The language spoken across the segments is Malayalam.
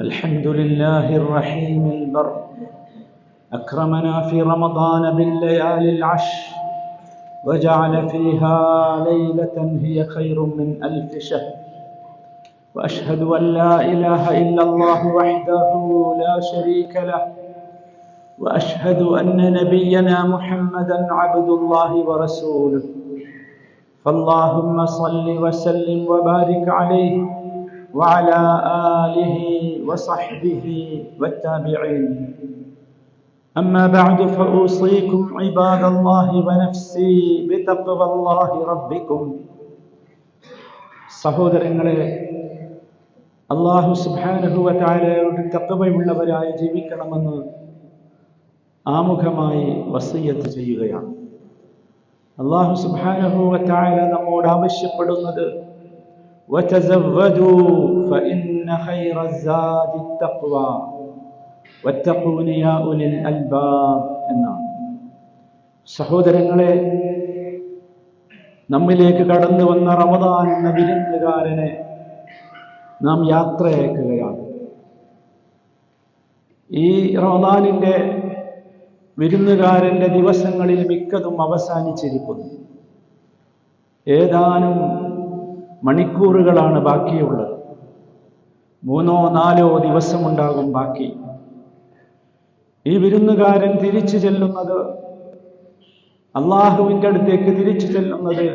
الحمد لله الرحيم البر. أكرمنا في رمضان بالليالي العشر وجعل فيها ليلة هي خير من ألف شهر. وأشهد أن لا إله إلا الله وحده لا شريك له. وأشهد أن نبينا محمدا عبد الله ورسوله. فاللهم صل وسلم وبارك عليه وعلى آله وصحبه والتابعين أما بعد فأوصيكم عباد الله ونفسي بتقوى الله ربكم സഹോദരങ്ങളെ അള്ളാഹു സുബാനഹുവ താരയോട് തക്കവയുള്ളവരായി ജീവിക്കണമെന്ന് ആമുഖമായി വസയ്യത്ത് ചെയ്യുകയാണ് അള്ളാഹു സുബാനഹുവ താര നമ്മോട് ആവശ്യപ്പെടുന്നത് وتزودوا فإن خير الزاد التقوى واتقون يا أولي الألباب എന്നാണ് സഹോദരങ്ങളെ നമ്മിലേക്ക് കടന്നു വന്ന റമദാൻ എന്ന വിരുന്നുകാരനെ നാം യാത്രയക്കുകയാണ് ഈ റമദാനിൻ്റെ വിരുന്നുകാരൻ്റെ ദിവസങ്ങളിൽ മിക്കതും അവസാനിച്ചിരിക്കുന്നു ഏതാനും മണിക്കൂറുകളാണ് ബാക്കിയുള്ളത്. മൂന്നോ നാലോ ദിവസമുണ്ടാകും ബാക്കി. ഈ വിരുന്നുകാരൻ തിരിച്ചു ചെല്ലുന്നത് അള്ളാഹുവിന്റെ അടുത്തേക്ക് തിരിച്ചു ചെല്ലുന്നത്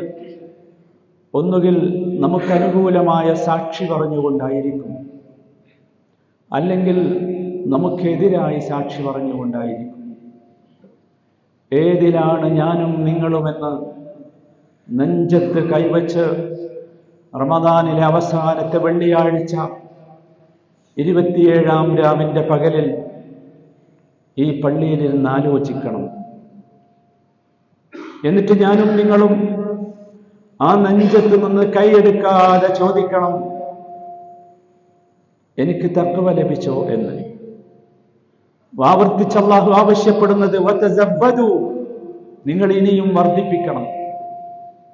ഒന്നുകിൽ നമുക്ക് അനുകൂലമായ സാക്ഷി പറഞ്ഞുകൊണ്ടായിരിക്കും അല്ലെങ്കിൽ നമുക്കെതിരായി സാക്ഷി പറഞ്ഞുകൊണ്ടായിരിക്കും. ഏതിലാണ് ഞാനും നിങ്ങളുമെന്ന് നെഞ്ചത്ത് കൈവച്ച് റമദാനിലെ അവസാനത്തെ വെള്ളിയാഴ്ച ഇരുപത്തിയേഴാം രാവിന്റെ പകലിൽ ഈ പള്ളിയിലിരുന്ന് ആലോചിക്കണം. എന്നിട്ട് ഞാനും നിങ്ങളും ആ നെഞ്ചത്ത് നിന്ന് കൈയെടുക്കാതെ ചോദിക്കണം എനിക്ക് തക്കവ ലഭിച്ചോ എന്ന്? ആവർത്തിച്ച് ആവശ്യപ്പെടുന്നത്. നിങ്ങൾ ഇനിയും വർദ്ധിപ്പിക്കണം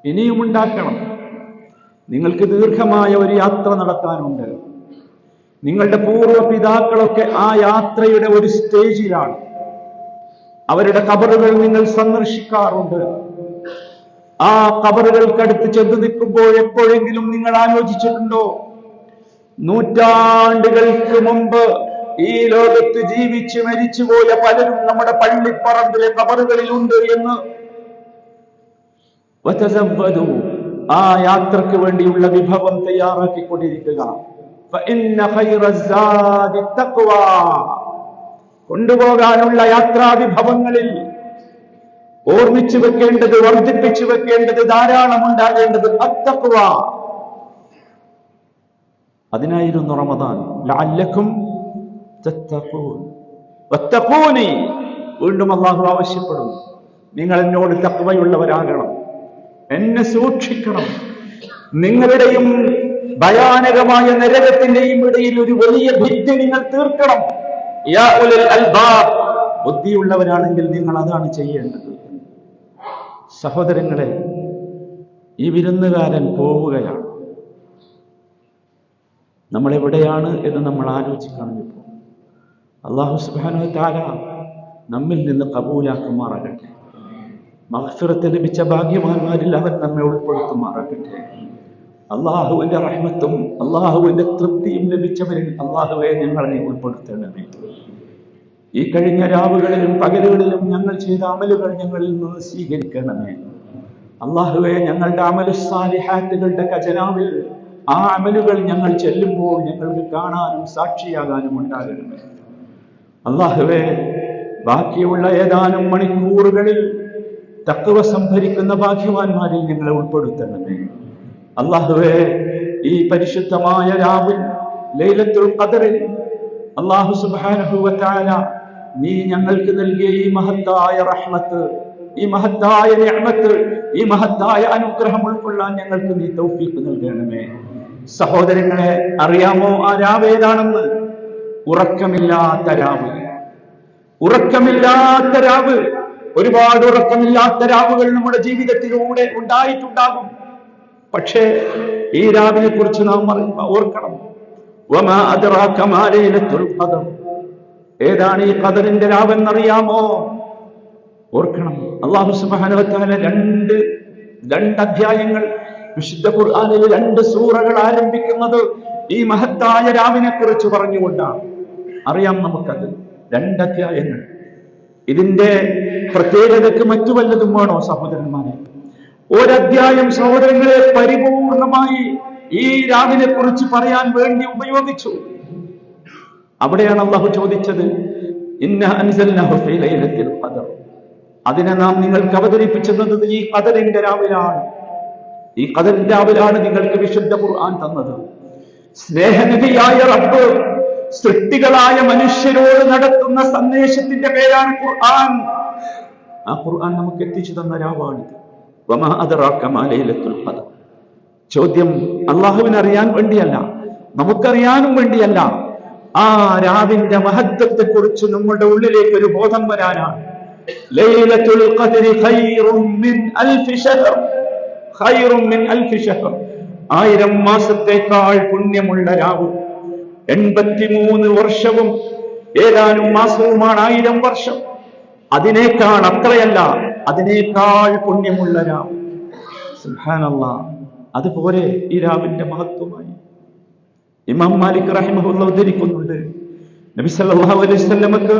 ഇനിയും ഉണ്ടാക്കണം. നിങ്ങൾക്ക് ദീർഘമായ ഒരു യാത്ര നടത്താനുണ്ട്. നിങ്ങളുടെ പൂർവ പിതാക്കളൊക്കെ ആ യാത്രയുടെ ഒരു സ്റ്റേജിലാണ്. അവരുടെ കബറുകൾ നിങ്ങൾ സന്ദർശിക്കാറുണ്ട്. ആ കബറുകൾക്കടുത്ത് ചെന്ന് നിൽക്കുമ്പോൾ എപ്പോഴെങ്കിലും നിങ്ങൾ ആലോചിച്ചിട്ടുണ്ടോ? നൂറ്റാണ്ടുകൾക്ക് മുമ്പ് ഈ ലോകത്ത് ജീവിച്ച് മരിച്ചുപോയ പലരും നമ്മുടെ പള്ളിപ്പറമ്പിലെ കബറുകളിലുണ്ട് എന്ന്. ആ യാത്രയ്ക്ക് വേണ്ടിയുള്ള വിഭവം തയ്യാറാക്കിക്കൊണ്ടിരിക്കുക. കൊണ്ടുപോകാനുള്ള യാത്രാ വിഭവങ്ങളിൽ ഓർമ്മിച്ചു വെക്കേണ്ടത് വർദ്ധിപ്പിച്ചു വെക്കേണ്ടത് ധാരാളം ഉണ്ടാകേണ്ടത് അത്തക്കുക അതിനായിരുന്നു റമദാൻ. വത്തഖൂനി. വീണ്ടും അള്ളാഹു ആവശ്യപ്പെടുന്നു. നിങ്ങൾ എന്നോട് തക്വയുള്ളവരാകണം എന്നെ സൂക്ഷിക്കണം. നിങ്ങളുടെയും ഭയാനകമായ നരകത്തിന്റെയും ഇടയിൽ ഒരു വലിയ ഭിത്തി നിങ്ങൾ തീർക്കണം. ബുദ്ധിയുള്ളവരാണെങ്കിൽ നിങ്ങൾ അതാണ് ചെയ്യേണ്ടത്. സഹോദരങ്ങളെ ഈ വിരുന്നുകാരൻ പോവുകയാണ്. നമ്മൾ എവിടെയാണ് എന്ന് നമ്മൾ ആലോചിക്കണം ഇപ്പോൾ അള്ളാഹു സുബാനോ താര നമ്മിൽ നിന്ന് കബൂലാക്കുമാറാകട്ടെ. മഹഫിറത്ത് ലഭിച്ച ഭാഗ്യവാന്മാരിൽ അവൻ നമ്മെ ഉൾപ്പെടുത്തുമാറാകട്ടെ. അള്ളാഹുവിന്റെ റഹ്മത്തും അള്ളാഹുവിന്റെ തൃപ്തിയും ലഭിച്ചവരിൽ അള്ളാഹുവെ ഞങ്ങളെ ഉൾപ്പെടുത്തേണ്ടത് ഈ കഴിഞ്ഞ രാവുകളിലും പകലുകളിലും ഞങ്ങൾ ചെയ്ത അമലുകൾ ഞങ്ങളിൽ നിന്ന് സ്വീകരിക്കണമേ. അള്ളാഹുവെ ഞങ്ങളുടെ അമലു അമലുസാലിഹാത്തുകളുടെ ഖജനാവിൽ ആ അമലുകൾ ഞങ്ങൾ ചെല്ലുമ്പോൾ ഞങ്ങൾക്ക് കാണാനും സാക്ഷിയാകാനും ഉണ്ടാകണമേ. അള്ളാഹുവെ ബാക്കിയുള്ള ഏതാനും മണിക്കൂറുകളിൽ തക്കവ സംഭരിക്കുന്ന ഭാഗ്യവാന്മാരിൽ നിങ്ങളെ ഉൾപ്പെടുത്തണമേ. അള്ളാഹുവെ ഈ പരിശുദ്ധമായ രാവിൽ ലൈലത്തുൽ ഖദറിൽ അള്ളാഹു വ നീ ഞങ്ങൾക്ക് നൽകിയ ഈ മഹത്തായ റഹ്മത്ത് ഈ മഹത്തായ നിഅമത്ത് ഈ മഹത്തായ അനുഗ്രഹം ഉൾക്കൊള്ളാൻ ഞങ്ങൾക്ക് നീ തൗഫീക്ക് നൽകണമേ. സഹോദരങ്ങളെ അറിയാമോ ആ രാവ് ഏതാണെന്ന് ഉറക്കമില്ലാത്ത രാവ്. ഉറക്കമില്ലാത്ത രാവ്. ഒരുപാട് ഉറക്കമില്ലാത്ത രാവുകൾ നമ്മുടെ ജീവിതത്തിലൂടെ ഉണ്ടായിട്ടുണ്ടാകും. പക്ഷേ ഈ രാവിനെ കുറിച്ച് നാം ഓർക്കണം. ഏതാണ് ഈ കദറിന്റെ രാവെന്നറിയാമോ? ഓർക്കണം. അള്ളാഹു സുബാനവത്താല രണ്ട് രണ്ട് അധ്യായങ്ങൾ വിശുദ്ധ ഖുർആനിൽ രണ്ട് സൂറകൾ ആരംഭിക്കുന്നത് ഈ മഹത്തായ രാവിനെ കുറിച്ച് പറഞ്ഞുകൊണ്ടാണ്. അറിയാം നമുക്കത്. രണ്ട് അധ്യായങ്ങൾ. ഇതിന്റെ പ്രത്യേകതയ്ക്ക് മറ്റു വല്ലതും വേണോ സഹോദരന്മാരെ? ഒരധ്യായം സഹോദരങ്ങളെ പരിപൂർണമായി ഈ രാവിനെ കുറിച്ച് പറയാൻ വേണ്ടി ഉപയോഗിച്ചു. അവിടെയാണ് അള്ളാഹു ചോദിച്ചത് ഇന്ന ഖദർ. അതിനെ നാം നിങ്ങൾക്ക് അവതരിപ്പിച്ചത് ഈ കഥലിന്റെ രാവിലാണ്. ഈ കഥലിന്റെ രാവിലാണ് നിങ്ങൾക്ക് വിശുദ്ധ ഖുർആൻ തന്നത്. സ്നേഹനിധിയായ റബ്ബ് സൃഷ്ടികളായ മനുഷ്യരോട് നടത്തുന്ന സന്ദേശത്തിന്റെ പേരാണ് ഖുർആൻ. ആ ഖുർആൻ നമുക്ക് എത്തിച്ചു തന്ന രാവാണിത്. ചോദ്യം അള്ളാഹുവിനെ അറിയാൻ വേണ്ടിയല്ല നമുക്കറിയാനും വേണ്ടിയല്ല ആ രാവിന്റെ മഹത്വത്തെ കുറിച്ച് നമ്മുടെ ഉള്ളിലേക്ക് ഒരു ബോധം വരാനാണ്. ആയിരം മാസത്തേക്കാൾ പുണ്യമുള്ള രാവ്. എൺപത്തിമൂന്ന് വർഷവും ഏതാനും മാസവുമാണ് ആയിരം വർഷം. അതിനേക്കാൾ അത്രയല്ല അതിനേക്കാൾ പുണ്യമുള്ള രാവ് സുഹാനല്ല അതുപോലെ ഈ രാവിന്റെ മഹത്വമായി. ഇമാം മാലിക് റഹിമഹുല്ല ഉദ്ധരിക്കുന്നുണ്ട് നബി സല്ലല്ലാഹു അലൈഹി വസല്ലമക്ക്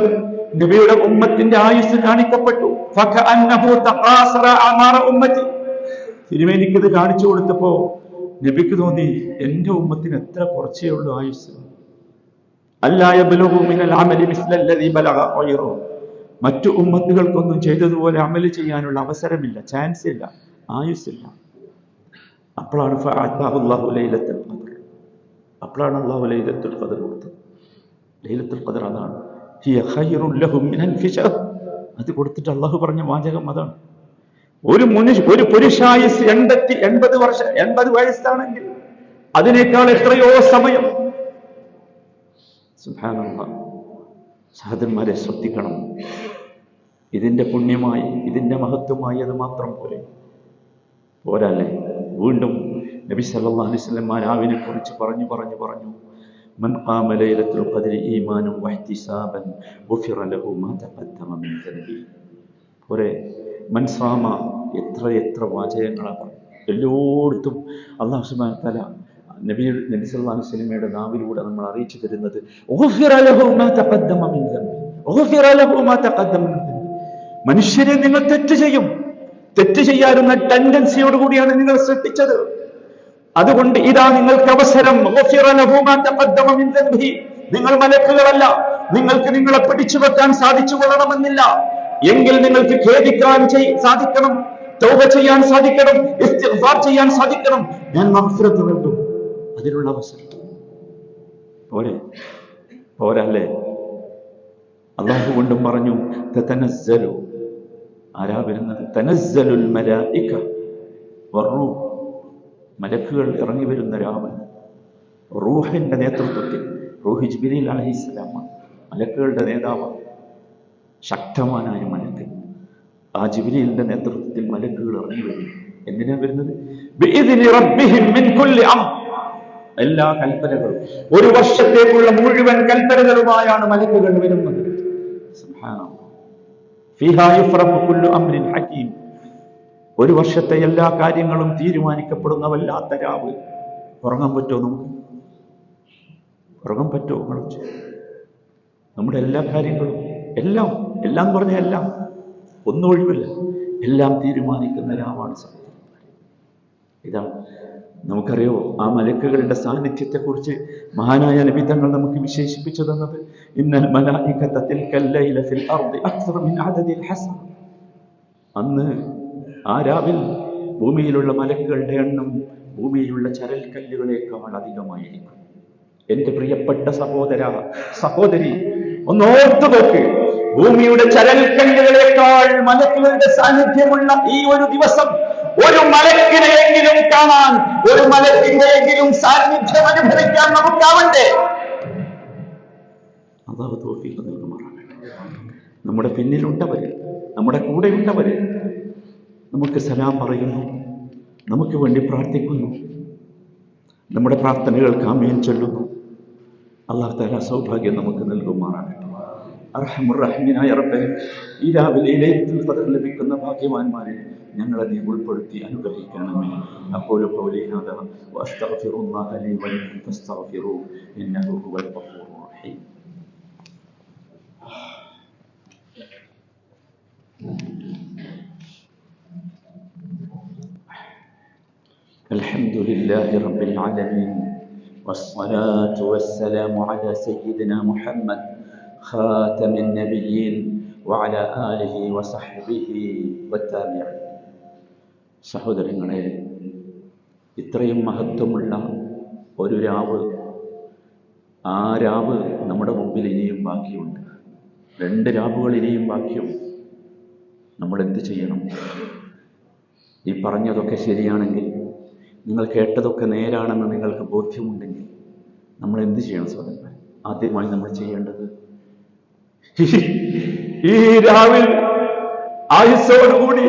നബിയുടെ ഉമ്മത്തിന്റെ ആയുസ് കാണിക്കപ്പെട്ടു. തിരുമേനിക്കത് കാണിച്ചു കൊടുത്തപ്പോ നബിക്ക് തോന്നി എന്റെ ഉമ്മത്തിന് എത്ര കുറച്ചേ ഉള്ളൂ ആയുസ്. മറ്റു ഉമ്മത്തുകൾക്കൊന്നും ചെയ്തതുപോലെ അമൽ ചെയ്യാനുള്ള അവസരമില്ല ചാൻസ് ഇല്ല ആയുസ്സില്ല. അപ്പോഴാണ് അള്ളാഹു ലൈലത്തുൽ അപ്പോഴാണ് അള്ളാഹു ലൈലത്തുൽ ഖദർ കൊടുത്തത്. ലൈലത്തുൽ ഖദർ അതാണ്. അത് കൊടുത്തിട്ട് അള്ളാഹു പറഞ്ഞ വാചകം അതാണ്. ഒരു മനുഷ്യ ഒരു പുരുഷായുസ് എൺപത്തി എൺപത് വർഷം എൺപത് വയസ്സാണെങ്കിൽ അതിനേക്കാൾ എത്രയോ സമയം സുബ്ഹാനല്ലാഹ് സഹദന്മാരെ ശ്രദ്ധിക്കണം. ഇതിന്റെ പുണ്യമായി ഇതിന്റെ മഹത്വമായി അത് മാത്രം പോലെ പോരല്ലേ? വീണ്ടും നബി സല്ലല്ലാഹു അലൈഹി വസല്ലം രാവിനെ കുറിച്ച് പറഞ്ഞു പറഞ്ഞു പറഞ്ഞു ദൻബി. പോരെ മൻ സാമ എത്ര എത്ര വാചകങ്ങളാണ്. എല്ലായിടത്തും അള്ളാഹു സുബാൻ തആല നബി നബി അലൈഹി നാവിലൂടെ നമ്മൾ അറിയിച്ചു തരുന്നത് മനുഷ്യരെ നിങ്ങൾ തെറ്റ് ചെയ്യും. തെറ്റ് ചെയ്യാറുന്ന ടെൻഡൻസിയോട് കൂടിയാണ് നിങ്ങൾ സൃഷ്ടിച്ചത് അതുകൊണ്ട് ഇതാ നിങ്ങൾക്ക് അവസരം. നിങ്ങൾ മലക്കുകളല്ല. നിങ്ങൾക്ക് നിങ്ങളെ പിടിച്ചു വെക്കാൻ സാധിച്ചു കൊള്ളണമെന്നില്ല എങ്കിൽ നിങ്ങൾക്ക് ഖേദിക്കാൻ സാധിക്കണം. തൗബ ചെയ്യാൻ സാധിക്കണം. ചെയ്യാൻ സാധിക്കണം. ഞാൻ മഗ്ഫിറത്ത് നൽകും. അതിനുള്ള അവസരം. പോരെ? പോരല്ലേ? അള്ളാഹു കൊണ്ടും പറഞ്ഞു ആരാ വരുന്നത്? മലക്കുകൾ ഇറങ്ങി വരുന്ന രാമൻ. റൂഹിന്റെ നേതൃത്വത്തിൽ. റൂഹി ജിബിരിൽ അലഹിസ്ലാമാണ് മലക്കുകളുടെ നേതാവാണ് ശക്തമാനായ മലക്ക്. ആ ജിബിലിന്റെ നേതൃത്വത്തിൽ മലക്കുകൾ ഇറങ്ങി വരും. എന്തിനാ വരുന്നത്? എല്ലാ കൽപ്പനകളും. ഒരു വർഷത്തേക്കുള്ള മുഴുവൻ കൽപ്പനകളുമായാണ് മലക്കുകൾ വരുന്നത്. ഒരു വർഷത്തെ എല്ലാ കാര്യങ്ങളും തീരുമാനിക്കപ്പെടുന്ന വല്ലാത്ത രാവ് ഉറങ്ങാൻ പറ്റുമോ നമുക്ക്? ഉറങ്ങാൻ പറ്റുമോ നിങ്ങൾ നമ്മുടെ എല്ലാ കാര്യങ്ങളും എല്ലാം എല്ലാം പറഞ്ഞ എല്ലാം ഒന്നും ഒഴിവില്ല. എല്ലാം തീരുമാനിക്കുന്ന രാവാണ് സത്യം ഇതാണ് നമുക്കറിയോ ആ മലക്കുകളുടെ സാന്നിധ്യത്തെക്കുറിച്ച് മഹാനായ നബിതങ്ങൾ നമുക്ക് വിശേഷിപ്പിച്ചു തന്നത് ഇന്നൽ അന്ന് ആ രാവിൽ ഭൂമിയിലുള്ള മലക്കുകളുടെ എണ്ണം ഭൂമിയിലുള്ള ചരൽക്കല്ലുകളേക്കാൾ അധികമായിരിക്കും. എന്റെ പ്രിയപ്പെട്ട സഹോദര സഹോദരി ഒന്ന് ഓർത്തു നോക്ക് ഭൂമിയുടെ ചരൽക്കല്ലുകളേക്കാൾ മലക്കുകളുടെ സാന്നിധ്യമുള്ള ഈ ഒരു ദിവസം ഒരു മലക്കിനെയെങ്കിലും കാണാൻ ഒരു മലക്കിന്റെയെങ്കിലും സാന്നിധ്യം അനുഭവിക്കാൻ നമുക്കാവണ്ടേ? നമ്മുടെ പിന്നിലുണ്ടവര് നമ്മുടെ കൂടെയുണ്ടവര് നമുക്ക് സലാം പറയുന്നു നമുക്ക് വേണ്ടി പ്രാർത്ഥിക്കുന്നു നമ്മുടെ പ്രാർത്ഥനകൾക്ക് ആമേൻ ചൊല്ലുന്നു. അള്ളാഹു തല സൗഭാഗ്യം നമുക്ക് നൽകുമാറാകട്ടെ. അർഹമുറഹ്മിനായ റബ്ബെ ഈ രാവിലെ ലൈലത്തുൽ ഖദർ ലഭിക്കുന്ന ഭാഗ്യവാന്മാരെ ഞങ്ങളെ നീ ഉൾപ്പെടുത്തി അനുഗ്രഹിക്കണമേ അപ്പോൾ ഖൗലി ഹദാ വഅസ്തഗ്ഫിറുല്ലാഹ ലി വലക്കും ഫസ്തഗ്ഫിറൂ ഇന്നഹു ഹുവൽ ഗഫൂറുർ റഹീം الحمد لله رب العالمين والصلاة والسلام على سيدنا محمد خاتم النبيين وعلى آله وصحبه والتابعين സഹോദരങ്ങളെ ഇത്രയും മഹത്വമുള്ള ഒരു രാവ് ആ രാവ് നമ്മുടെ മുമ്പിൽ ഇനിയും ബാക്കിയുണ്ട് രണ്ട് രാവുകൾ ഇനിയും ബാക്കിയുണ്ട് നമ്മൾ എന്ത് ചെയ്യണം ഈ പറഞ്ഞതൊക്കെ ശരിയാണെങ്കിൽ നിങ്ങൾ കേട്ടതൊക്കെ നേരാണെന്ന് നിങ്ങൾക്ക് ബോധ്യമുണ്ടെങ്കിൽ നമ്മൾ എന്ത് ചെയ്യണം സഹോദരൻ ആദ്യമായി നമ്മൾ ചെയ്യേണ്ടത് ഈ രാവിൽ ആയുസ്സോടുകൂടി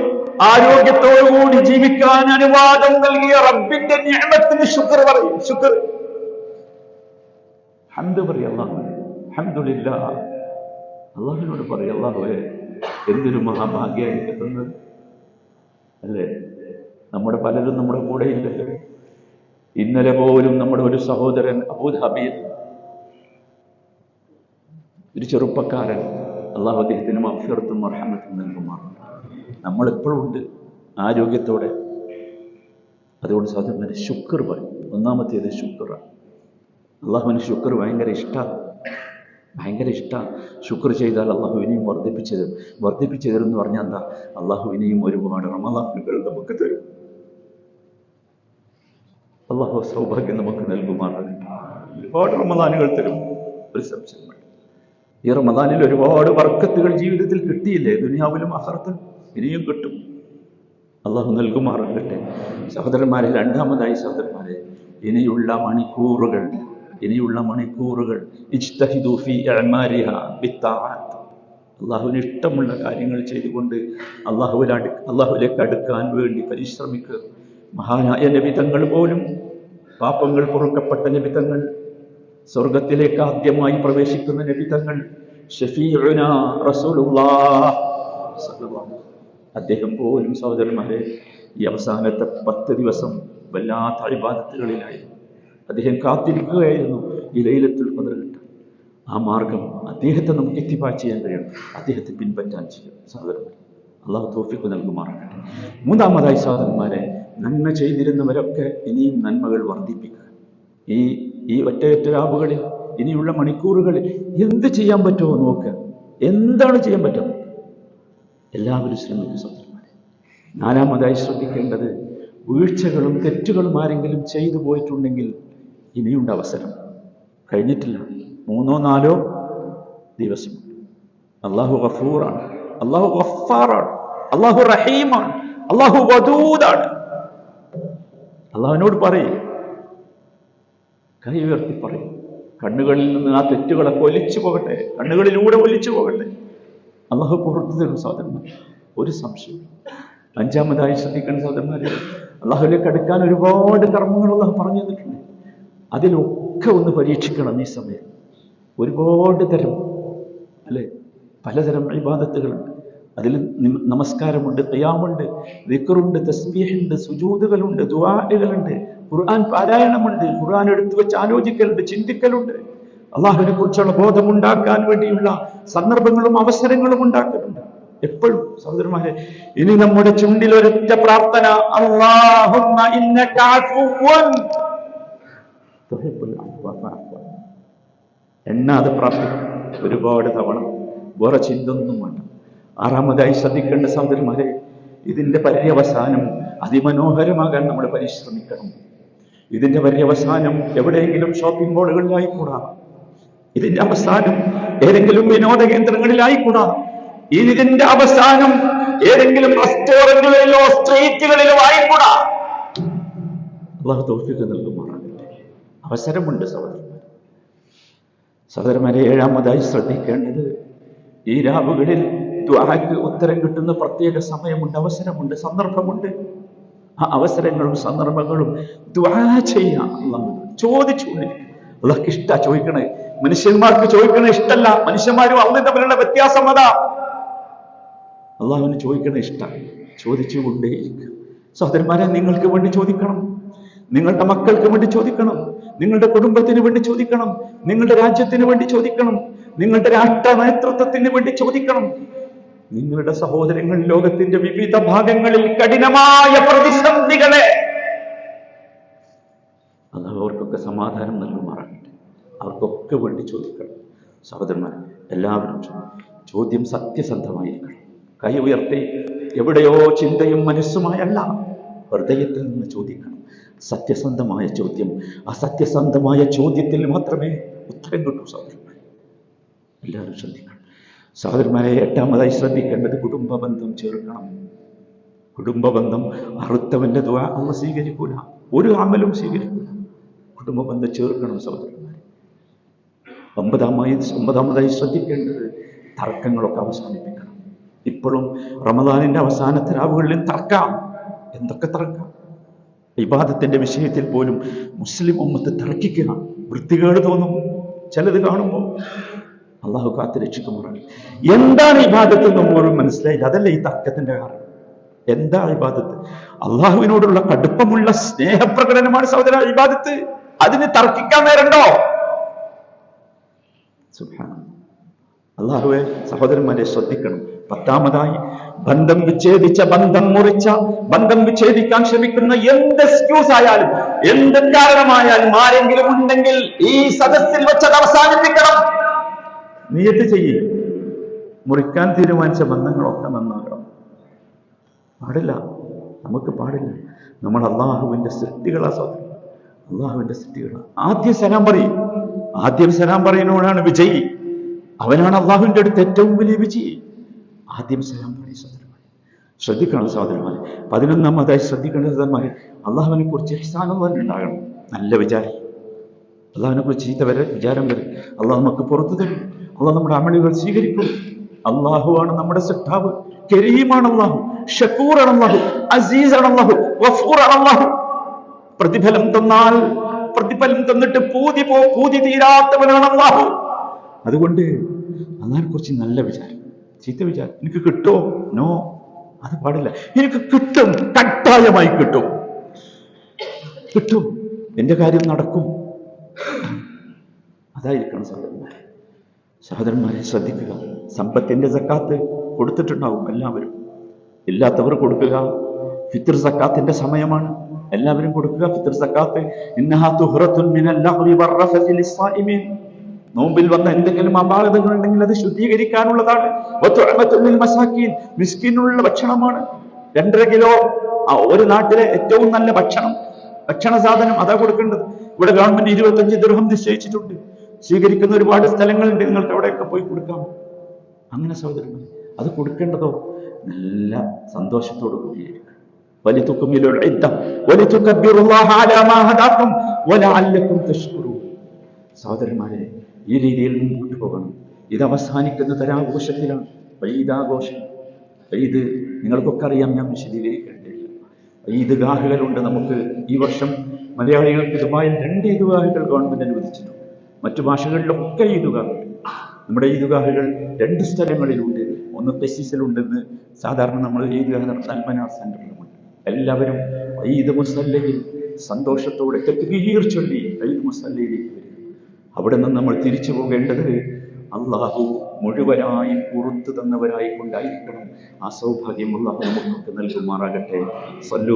ആരോഗ്യത്തോടുകൂടി ജീവിക്കാൻ അനുവാദം നൽകിയ റബ്ബിന്റെ നിയമത്തിന് ശുക്ർ പറയും. ശുക്ർ. ഹന്ത് പറയല്ല ഹന്തുലില്ല അള്ളാഹിനോട് പറയും അള്ളാഹുവേ എന്തൊരു മഹാഭാഗ്യമായി കിട്ടുന്നത്? അല്ലേ? നമ്മുടെ പലരും നമ്മുടെ കൂടെ ഇല്ലല്ലോ ഇന്നലെ പോലും നമ്മുടെ ഒരു സഹോദരൻ അബൂദാബിയിൽ ഒരു ചെറുപ്പക്കാരൻ അള്ളാഹു അദ്ദേഹത്തിന് മഫിറത്തും അർഹമത്തും നൽകുമാർ ഉണ്ട് ആരോഗ്യത്തോടെ. അതുകൊണ്ട് സഹോദരന്മാരെ ശുക്ർ പറയും. ഒന്നാമത്തേത് ശുക്റാണ് അള്ളാഹുവിന് ശുക്ർ ഭയങ്കര ഇഷ്ടമാണ് ഭയങ്കര ഇഷ്ടമാണ് ശുക്ർ ചെയ്താൽ അള്ളാഹുവിനെയും വർദ്ധിപ്പിച്ചു തരും. വർദ്ധിപ്പിച്ചു തരും എന്ന് പറഞ്ഞാൽ എന്താ? അള്ളാഹുവിനെയും ഒരുപാട് റമദാനുകൾ നമുക്ക് തരും. അള്ളാഹു സൗഭാഗ്യം നമുക്ക് നൽകുമാറാണ്. ഒരുപാട് റമദാനുകൾ തരും. ഒരു സംശയം ഈ റമദാനിൽ ഒരുപാട് വർക്കത്തുകൾ ജീവിതത്തിൽ കിട്ടിയില്ലേ? ദുനിയാവിലും അഹർത്തും ഇനിയും കിട്ടും. അള്ളാഹു നൽകുമാറാകട്ടെ. സഹോദരന്മാരെ രണ്ടാമതായി സഹോദരന്മാരെ ഇനിയുള്ള മണിക്കൂറുകൾ ഇനിയുള്ള മണിക്കൂറുകൾ അള്ളാഹുവിന് ഇഷ്ടമുള്ള കാര്യങ്ങൾ ചെയ്തുകൊണ്ട് അള്ളാഹുവിൽ അടു അള്ളാഹുവിലേക്ക് അടുക്കാൻ വേണ്ടി പരിശ്രമിക്കുക. മഹാനായ നബിതങ്ങൾ പോലും പാപങ്ങൾ പൊറുക്കപ്പെട്ട നബിതങ്ങൾ സ്വർഗത്തിലേക്ക് ആദ്യമായി പ്രവേശിക്കുന്ന നബിതങ്ങൾ അദ്ദേഹം പോലും സഹോദരന്മാരെ ഈ അവസാനത്തെ പത്ത് ദിവസം വല്ലാത്ത അഴിബാദത്തുകളിലായിരുന്നു അദ്ദേഹം കാത്തിരിക്കുകയായിരുന്നു ഈ ലൈലത്തിൽ കിട്ടാൻ ആ മാർഗം അദ്ദേഹത്തെ നമുക്ക് എത്തിപ്പാ ചെയ്യാൻ കഴിയണം അദ്ദേഹത്തെ പിൻപറ്റാൻ ചെയ്യും. സഹോദരന്മാർ അള്ളാഹു തോഫിക്ക് നൽകുമാറാകട്ടെ. മൂന്നാമതായി സഹോദരന്മാരെ നന്മ ചെയ്തിരുന്നവരൊക്കെ ഇനിയും നന്മകൾ വർദ്ധിപ്പിക്കുക. ഈ ഈ ഒറ്റയൊറ്റ രാവുകളിൽ ഇനിയുള്ള മണിക്കൂറുകളിൽ എന്ത് ചെയ്യാൻ പറ്റുമോ നോക്ക്. എന്താണ് ചെയ്യാൻ പറ്റുക എല്ലാവരും ശ്രമിക്കും സഹോദരന്മാരെ നാലാമതായി ശ്രദ്ധിക്കേണ്ടത് വീഴ്ചകളും തെറ്റുകളും ആരെങ്കിലും ചെയ്തു പോയിട്ടുണ്ടെങ്കിൽ ഇനിയുണ്ട് അവസരം. കഴിഞ്ഞിട്ടില്ല. മൂന്നോ നാലോ ദിവസം. അള്ളാഹു ഗഫൂറാണ്. അള്ളാഹു ഗഫാറാണ്. അള്ളാഹു റഹീമാണ്. അള്ളാഹു വദൂദാണ് അള്ളാഹുവിനോട് പറയും കൈ ഉയർത്തി പറയും. കണ്ണുകളിൽ നിന്ന് ആ തെറ്റുകളൊക്കെ ഒലിച്ചു പോകട്ടെ. കണ്ണുകളിലൂടെ ഒലിച്ചു പോകട്ടെ. അള്ളാഹു പുറത്തു തരും സാധനങ്ങൾ. ഒരു സംശയം അഞ്ചാമതായി ശ്രദ്ധിക്കേണ്ട സാധനങ്ങൾ അള്ളാഹുലേക്ക് അടുക്കാൻ ഒരുപാട് കർമ്മങ്ങൾ അള്ളാഹു പറഞ്ഞു തന്നിട്ടുണ്ട്. അതിലൊക്കെ ഒന്ന് പരീക്ഷിക്കണം ഈ സമയം. ഒരുപാട് തരം അല്ലെ? പലതരം ഇബാദത്തുകളുണ്ട്. അതിൽ നമസ്കാരമുണ്ട് തയ്യാമുണ്ട് ദിക്റുണ്ട് തസ്ബീഹുണ്ട് സുജൂതുകളുണ്ട് ദുആകളുണ്ട് ഖുർആൻ പാരായണമുണ്ട്. ഖുർആൻ എടുത്തു വെച്ച് ആലോചിക്കലുണ്ട് ചിന്തിക്കലുണ്ട്. അള്ളാഹുവിനെ കുറിച്ചുള്ള ബോധമുണ്ടാക്കാൻ വേണ്ടിയുള്ള സന്ദർഭങ്ങളും അവസരങ്ങളും ഉണ്ടാക്കുന്നുണ്ട് എപ്പോഴും സഹോദരന്മാരെ ഇനി നമ്മുടെ ചുണ്ടിൽ ഒരൊറ്റ പ്രാർത്ഥന അന്നി. എണ്ണാതെ പ്രാർത്ഥിക്കും. ഒരുപാട് തവണ. വേറെ ചിന്തൊന്നും വേണ്ട. ആറാമതായി ശ്രദ്ധിക്കേണ്ട സഹോദരന്മാരെ ഇതിന്റെ പര്യവസാനം അതിമനോഹരമാകാൻ നമ്മൾ പരിശ്രമിക്കണം. ഇതിന്റെ അവസാനം എവിടെയെങ്കിലും ഷോപ്പിംഗ് മോളുകളിലായിക്കൂടാ ഇതിന്റെ അവസാനം ഏതെങ്കിലും വിനോദ കേന്ദ്രങ്ങളിലായി കേന്ദ്രങ്ങളിലായിക്കൂടാ ഇതിന്റെ അവസാനം ഏതെങ്കിലും റെസ്റ്റോറന്റുകളിലോ സ്ട്രീറ്റുകളിലോ ആയിക്കൂടാ? അള്ളാഹു തോഫിക്ക് നൽകുമാറാകട്ടെ. അവസരമുണ്ട് സഹോദരന്മാർ സഹോദരന്മാരെ ഏഴാമതായി ശ്രദ്ധിക്കേണ്ടത് ഈ രാവുകളിൽ ദ്വാരക്ക് ഉത്തരം കിട്ടുന്ന പ്രത്യേക സമയമുണ്ട് അവസരമുണ്ട് സന്ദർഭമുണ്ട്. ആ അവസരങ്ങളും സന്ദർഭങ്ങളും ദ്വാ ചെയ്യാം അള്ളാഹു അള്ളാഹ്ക്ക് ഇഷ്ട ചോദിക്കണേ. മനുഷ്യന്മാർക്ക് ചോദിക്കണ ഇഷ്ടല്ല. മനുഷ്യന്മാരും അള്ളി തമ്മിലുള്ള വ്യത്യാസം അതാ. അള്ളാഹുവിന് ചോദിക്കണ ഇഷ്ടം. ചോദിച്ചുകൊണ്ടേയിരിക്കുക സഹോദരന്മാരെ നിങ്ങൾക്ക് വേണ്ടി ചോദിക്കണം. നിങ്ങളുടെ മക്കൾക്ക് വേണ്ടി ചോദിക്കണം. നിങ്ങളുടെ കുടുംബത്തിന് വേണ്ടി ചോദിക്കണം. നിങ്ങളുടെ രാജ്യത്തിന് വേണ്ടി ചോദിക്കണം. നിങ്ങളുടെ രാഷ്ട്ര നേതൃത്വത്തിന് വേണ്ടി ചോദിക്കണം. നിങ്ങളുടെ സഹോദരങ്ങൾ ലോകത്തിന്റെ വിവിധ ഭാഗങ്ങളിൽ കഠിനമായ പ്രതിസന്ധികളെ അത് അവർക്കൊക്കെ സമാധാനം നൽകുമാറാകട്ടെ. അവർക്കൊക്കെ വേണ്ടി ചോദിക്കണം. സഹോദരന്മാർ എല്ലാവരും ചോദ്യം സത്യസന്ധമായിരിക്കണം. കൈ ഉയർത്തി എവിടെയോ ചിന്തയും മനസ്സുമായല്ല ഹൃദയത്തിൽ നിന്ന് ചോദിക്കണം. സത്യസന്ധമായ ചോദ്യം ആ സത്യസന്ധമായ ചോദ്യത്തിൽ മാത്രമേ ഉത്തരം കിട്ടൂ സഹോദരന്മാർ എല്ലാവരും ശ്രദ്ധിക്കണം. സഹോദരന്മാരെ എട്ടാമതായി ശ്രദ്ധിക്കേണ്ടത് കുടുംബ ബന്ധം ചേർക്കണം. കുടുംബ ബന്ധം അറുത്തവന്റെ ദ്വാ അമ്മ സ്വീകരിക്കൂല. ഒരു അമലും സ്വീകരിക്കൂല. കുടുംബ ബന്ധം ചേർക്കണം സഹോദരന്മാരെ. ഒമ്പതാമായി ഒമ്പതാമതായി ശ്രദ്ധിക്കേണ്ടത് തർക്കങ്ങളൊക്കെ അവസാനിപ്പിക്കണം. ഇപ്പോഴും റമദാനിന്റെ അവസാനത്തെ രാവുകളിലും തർക്കാം. എന്തൊക്കെ തർക്കാം? ഇബാദത്തിന്റെ വിഷയത്തിൽ പോലും മുസ്ലിം ഒമ്മത്ത് തർക്കിക്കുക. വൃത്തികേട് തോന്നും. ചിലത് കാണുമ്പോൾ അള്ളാഹു കാത്ത് രക്ഷിക്കുമാറാണ് എന്താണ് ഇബാദത്ത് എന്ന് പോലും മനസ്സിലായില്ല. അതല്ല ഈ തർക്കത്തിന്റെ കാരണം. എന്താ ഇബാദത്ത്? അള്ളാഹുവിനോടുള്ള കടുപ്പമുള്ള സ്നേഹപ്രകടനമാണ് സഹോദര ഇബാദത്ത്. അതിന് തർക്കിക്കാൻ നേരണ്ടോ. അള്ളാഹുവെ സഹോദരന്മാരെ ശ്രദ്ധിക്കണം. പത്താമതായി ബന്ധം വിച്ഛേദിച്ച ബന്ധം മുറിച്ച ബന്ധം വിച്ഛേദിക്കാൻ ശ്രമിക്കുന്ന എന്ത് എക്സ്ക്യൂസ് ആയാലും എന്ത് കാരണമായാലും ആരെങ്കിലും ഉണ്ടെങ്കിൽ ഈ സദസ്സിൽ വെച്ചത് അവസാനിപ്പിക്കണം. നീയത്ത് ചെയ്യേ. മുറിക്കാൻ തീരുമാനിച്ച ബന്ധങ്ങളൊക്കെ നന്നാകണം. പാടില്ല. നമുക്ക് പാടില്ല. നമ്മൾ അള്ളാഹുവിന്റെ സൃഷ്ടികളാ സ്വാതന്ത്ര്യം അള്ളാഹുവിന്റെ സൃഷ്ടികളാണ് ആദ്യം സലാം പറയും. ആദ്യം സലാം പറയുന്നവനാണ് വിജയി. അവനാണ് അള്ളാഹുവിന്റെ അടുത്ത് ഏറ്റവും വലിയ വിജയി. ആദ്യം സലാം പറയും സഹോദരന്മാരെ ശ്രദ്ധിക്കണം സഹോദരന്മാരെ പതിനൊന്നാമതായി ശ്രദ്ധിക്കേണ്ട സഹോദരന്മാരെ അള്ളാഹുവിനെ കുറിച്ച് ഇഹ്സാനം തന്നെ ഉണ്ടാകണം നല്ല വിചാരം. അള്ളാഹുവിനെ കുറിച്ച് ചീത്ത വരെ വിചാരം വരും അള്ളാഹു നമുക്ക് പുറത്തു തരും. അള്ളാഹ് നമ്മുടെ അമലുകൾ സ്വീകരിക്കും. അള്ളാഹുവാണ് നമ്മുടെ സട്ടാവ് കരീമാണ് അള്ളാഹു. ആണ് അള്ളാഹു. അസീസാണ് അള്ളാഹു. വഫൂറാണ് അള്ളാഹു. പ്രതിഫലം തന്നാൽ പ്രതിഫലം തന്നിട്ട് പൂതി പോ പൂതി തീരാത്തവനാണ് അള്ളാഹു. അതുകൊണ്ട് അള്ളാഹിനെ കുറിച്ച് നല്ല വിചാരം. ചീത്ത വിചാരം. എനിക്ക് കിട്ടോ? നോ. അത് പാടില്ല. എനിക്ക് കിട്ടും. കട്ടായമായി കിട്ടും. കിട്ടും. എന്റെ കാര്യം നടക്കും. അതായിരിക്കണം സഹോദരന്മാരെ സഹോദരന്മാരെ ശ്രദ്ധിക്കുക. സമ്പത്തിന്റെ സക്കാത്ത് കൊടുത്തിട്ടുണ്ടാവും എല്ലാവരും. ഇല്ലാത്തവർ കൊടുക്കുക ഫിത്ർ സക്കാത്തിന്റെ സമയമാണ്. എല്ലാവരും കൊടുക്കുക ഫിത്ർ സക്കാത്ത്. നോമ്പിൽ വന്ന എന്തെങ്കിലും അപാകതകൾ ഉണ്ടെങ്കിൽ അത് ശുദ്ധീകരിക്കാനുള്ളതാണ്. മിസ്കിനുള്ള ഭക്ഷണമാണ്. രണ്ടര കിലോ ഒരു നാട്ടിലെ ഏറ്റവും നല്ല ഭക്ഷണം. ഭക്ഷണ സാധനം അതാ കൊടുക്കേണ്ടത്. ഇവിടെ ഗവൺമെന്റ് ഇരുപത്തഞ്ച് ദൃഹം നിശ്ചയിച്ചിട്ടുണ്ട്. സ്വീകരിക്കുന്ന ഒരുപാട് സ്ഥലങ്ങളുണ്ട്. നിങ്ങൾക്ക് അവിടെയൊക്കെ പോയി കൊടുക്കാം. അങ്ങനെ സഹോദരന്മാർ അത് കൊടുക്കേണ്ടതോ? നല്ല സന്തോഷത്തോടു കൂടിയായിരിക്കും സഹോദരന്മാരെ ഈ രീതിയിൽ മുമ്പോട്ട് പോകണം. ഇത് അവസാനിക്കുന്ന തരാഘോഷത്തിലാണ്. വൈദാഘോഷം ഇത് നിങ്ങൾക്കൊക്കെ അറിയാം ഞാൻ വിശദീകരിക്കേണ്ടില്ല ഈദ്ഗാഹുകളുണ്ട് നമുക്ക് ഈ വർഷം മലയാളികൾക്ക് ഇതുമായി രണ്ട് ഈദ്ഗാഹുകൾ ഗവൺമെന്റ് അനുവദിച്ചിട്ടുണ്ട്. മറ്റു ഭാഷകളിലൊക്കെ ഈദ്ഗാഹുണ്ട് നമ്മുടെ ഈദ്ഗാഹുകൾ രണ്ട് സ്ഥലങ്ങളിലുണ്ട്. ഒന്ന് പെസിസിലുണ്ടെന്ന് സാധാരണ നമ്മൾ ഈദ്ഗാഹ് നടത്താൻ മനാർ സെന്ററിലുമുണ്ട് എല്ലാവരും ഈദ് മുസല്ലയിൽ സന്തോഷത്തോടെ തെക്കുകീർ ഈദ് മുസല്ലയിലേക്ക് വരും അവിടെ നിന്ന് നമ്മൾ തിരിച്ചു പോകേണ്ടത് അള്ളാഹു മുഴുവനായി പുറത്തു തന്നവരായി കൊണ്ടായിരിക്കണം ആ സൗഭാഗ്യം അള്ളാഹു നമുക്ക് നൽകുമാറാകട്ടെ. സല്ലു